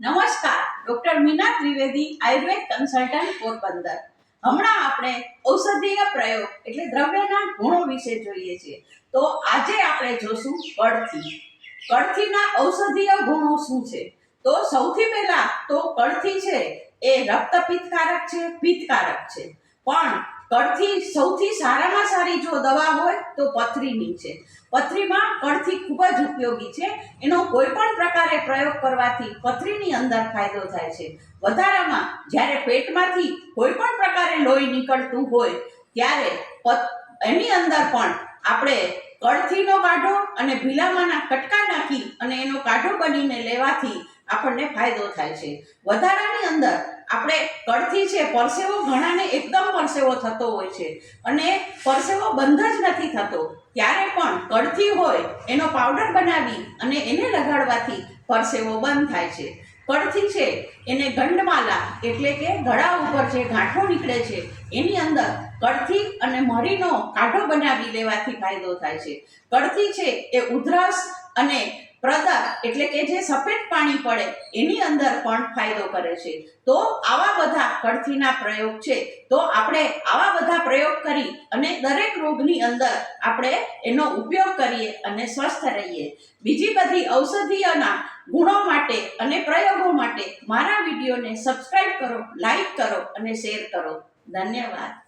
નમસ્કાર, doctor Meena Trivedi, Ayurveda consultant, Porbandar. હમણાં આપણે ઔષધીય પ્રયોગ એટલે દ્રવ્યના ગુણો વિશે જોઈએ છીએ. તો આજે આપણે જોશું કળથી કળથીના ઔષધીય ગુણો શું છે? તો સૌથી પહેલા તો કળથી છે એ રક્તપિત્તકારક છે પિત્તકારક છે. પણ કળથી સૌથી સારામાં સારી જો દવા હોય તો પથરીની છે. પથરીમાં કળથી ખૂબ જ ઉપયોગી છે. એનો કોઈ પણ પ્રકારે પ્રયોગ કરવાથી પથરીની અંદર ફાયદો થાય છે. વધારામાં જ્યારે પેટમાંથી કોઈ પણ પ્રકારે લોહી નીકળતું હોય, ત્યારે એની અંદર પણ આપણે કળથીનો કાઢો અને ભીલામાના કટકા નાખી અને એનો કાઢો બનીને લેવાથી આપણને ફાયદો થાય છે. વધારાની અંદર આપણે કળથી છે, પરસેવો ઘણાને એકદમ પરસેવો થતો હોય છે. અને પરસેવો બંધ જ નથી થતો. ત્યારે પણ કળથી હોય, એનો પાવડર બનાવી અને એને લગાડવાથી પરસેવો બંધ થાય છે. કળથી છે, એને ગંડમાલા એટલે કે ગળા ઉપર જે ગાંઠો નીકળે છે, એની અંદર કળથી અને મરીનો કાઢો બનાવી લેવાથી ફાયદો થાય છે. કળથી છે, એ ઉધરસ અને પ્રદર એટલે કે જે સફેદ પાણી પડે, એની અંદર પણ ફાયદો કરે છે. તો આવા બધા કળથીના પ્રયોગ છે. તો આપણે આવા બધા પ્રયોગ કરી અને દરેક રોગની અંદર આપણે એનો ઉપયોગ કરીએ અને સ્વસ્થ રહીએ. બીજી બધી ઔષધિઓના ગુણો માટે અને પ્રયોગો માટે મારા વિડીયોને સબસ્ક્રાઈબ કરો લાઈક કરો અને શેર કરો. ધન્યવાદ.